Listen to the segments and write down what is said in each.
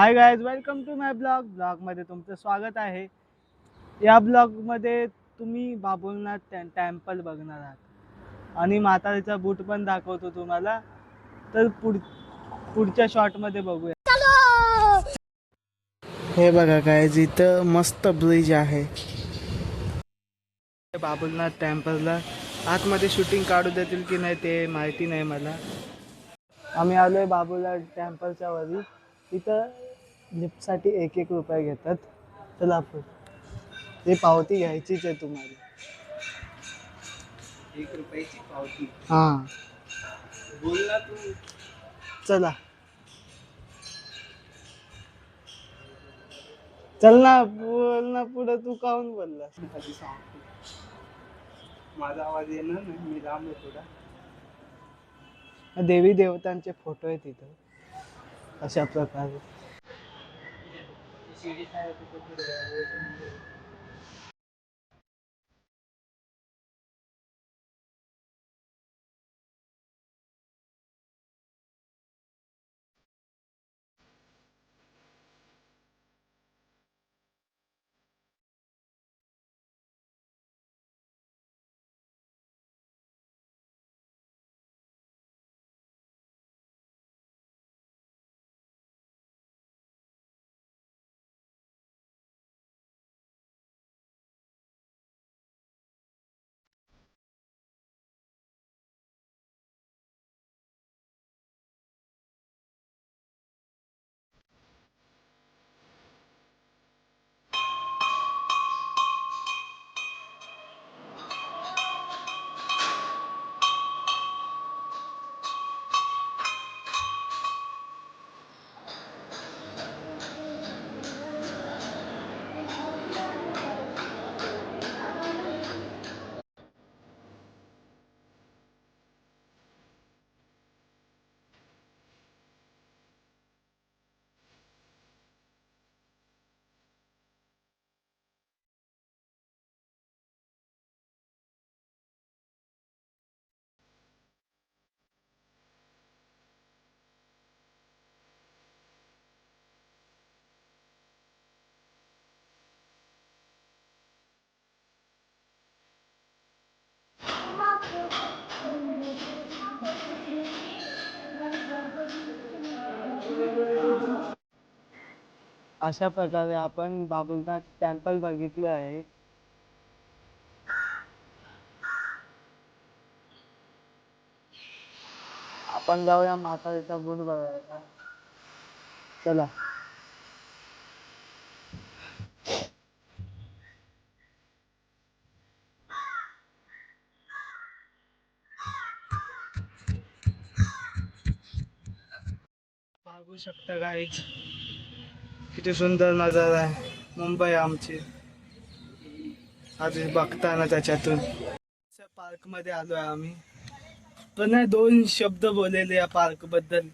Hi guys welcome to my blog ब्लॉगमध्ये तुमचं स्वागत आहे. या ब्लॉगमध्ये तुम्ही बाबुलनाथ टे टेम्पल बघणार आहात. आणि म्हातारीचा बूट पण दाखवतो तुम्हाला. तर पुढ पुढच्या शॉर्टमध्ये बघूया. हे बघा काय इथं मस्त ब्रिज आहे. बाबुलनाथ टेम्पलला आतमध्ये शूटिंग काढू देतील की नाही ते माहिती नाही मला. आम्ही आलोय बाबुलनाथ टेम्पलच्या वरी इथं लिफ्टसाठी एक एक रुपये घेतात. चला आपण. ही पावती घ्यायचीच आहे तुम्हाला. एक रुपयाची पावती. हां. बोलला तू. चला. चल ना बोल ना पुढं. तू कधी सांगतो माझा आवाज येणार नाही. मी लांब आहे थोडा. देवी देवतांचे फोटो आहेत तिथं अशा प्रकारे. 小さい男と出会でる अशा प्रकारे आपण बाबुलनाथ टेम्पल बघितलं आहे. आपण जाऊया म्हातारीचा गुण बघायला. चला. बघू शकता गाईच किती सुंदर नजारा आहे. मुंबई आमची. आधी बघताना त्याच्यातून. पार्कमध्ये आलोय आम्ही. पण नाही दोन शब्द बोललेले या पार्कबद्दल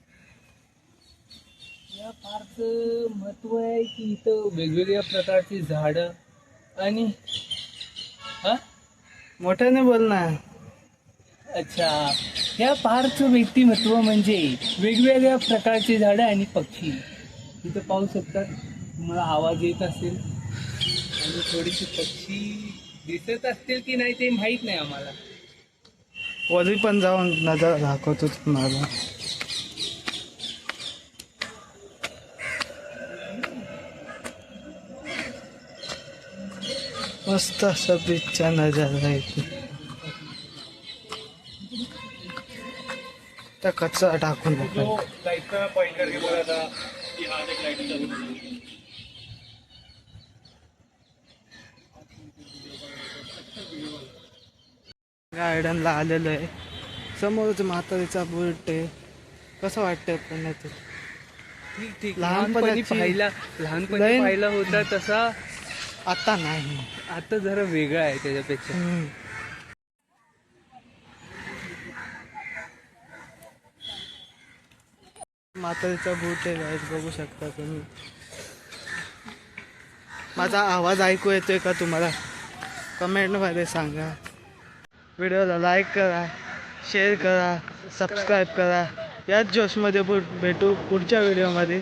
या पार्कचं महत्त्व आहे की इथं वेगवेगळ्या प्रकारची झाडं आणि हा? मोठ्याने बोल ना. अच्छा. या पार्कचं व्यक्तिमत्व म्हणजे वेगवेगळ्या प्रकारची झाडं आणि पक्षी. इथं पाहू शकतात तुम्हाला आवाज येत असेल. आणि थोडीशी पक्षी दिसत असतील की नाही ते माहीत नाही आम्हाला. वरी पण जाऊन नजारा दाखवतो तुम्हाला. मस्त असा बीचचा नजारा त्या कचरा टाकून टाका. गार्डनला आलेलो आहे. समोरच म्हातारीचा आहे कसं वाटतंय पुण्यात? ठीक ठीक. लहानपणी पाहिला लहानपणी पाहिला होता तसा. आता नाही. आता जरा वेगळा आहे त्याच्यापेक्षा. मातलचा बूट आहे बघू शकता तुम्ही. माझा आवाज ऐकू येतोय का तुम्हाला? कमेंटमध्ये सांगा. व्हिडिओला लाईक करा शेअर करा सबस्क्राईब करा. याच जोशमध्ये भेटू पुढच्या व्हिडिओमध्ये